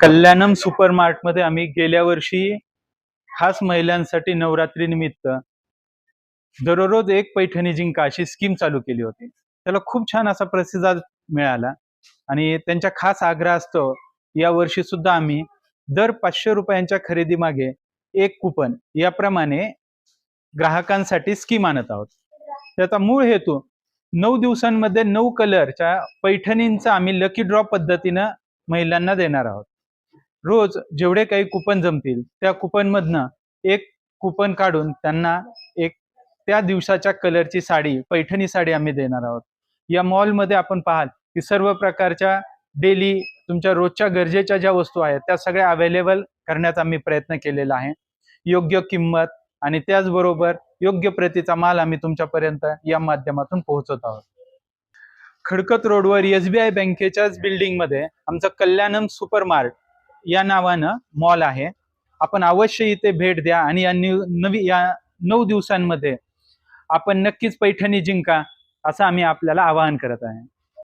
कल्याणम super मार्टमध्ये आम्ही गेल्या वर्षी खास महिलांसाठी नवरात्री निमित्त दररोज एक पैठणी जिंका अशी स्कीम चालू केली होती. त्याला खूप छान असा प्रतिसाद मिळाला आणि त्यांच्या खास आग्रह असतो या वर्षी सुद्धा आम्ही दर पाचशे रुपयांच्या खरेदी मागे एक कुपन याप्रमाणे ग्राहकांसाठी स्कीम आणत आहोत. त्याचा मूळ हेतू नऊ दिवसांमध्ये नऊ कलरच्या पैठणींचा आम्ही लकी ड्रॉ पद्धतीनं महिलांना देणार आहोत. रोज जेवढे काही कुपन जमतील त्या कुपनमधनं एक कुपन काढून त्यांना एक त्या दिवसाच्या कलरची साडी पैठणी साडी आम्ही देणार आहोत. या मॉलमध्ये आपण पाहाल की सर्व प्रकारच्या डेली तुमच्या रोजच्या गरजेच्या ज्या वस्तू आहेत त्या सगळ्या अवेलेबल करण्याचा आम्ही प्रयत्न केलेला आहे. योग्य किंमत आणि त्याचबरोबर योग्य प्रतीचा माल आम्ही तुमच्यापर्यंत या माध्यमातून पोहोचवत आहोत. खडकत रोडवर एस बी आय बँकेच्याच बिल्डिंगमध्ये आमचं कल्याणम सुपर मार्ट या नावानं मॉल आहे. आपण अवश्य इथे भेट द्या आणि या न्यू नवी या नऊ दिवसांमध्ये आपण नक्कीच पैठणी जिंका असं आम्ही आपल्याला आवाहन करत आहे.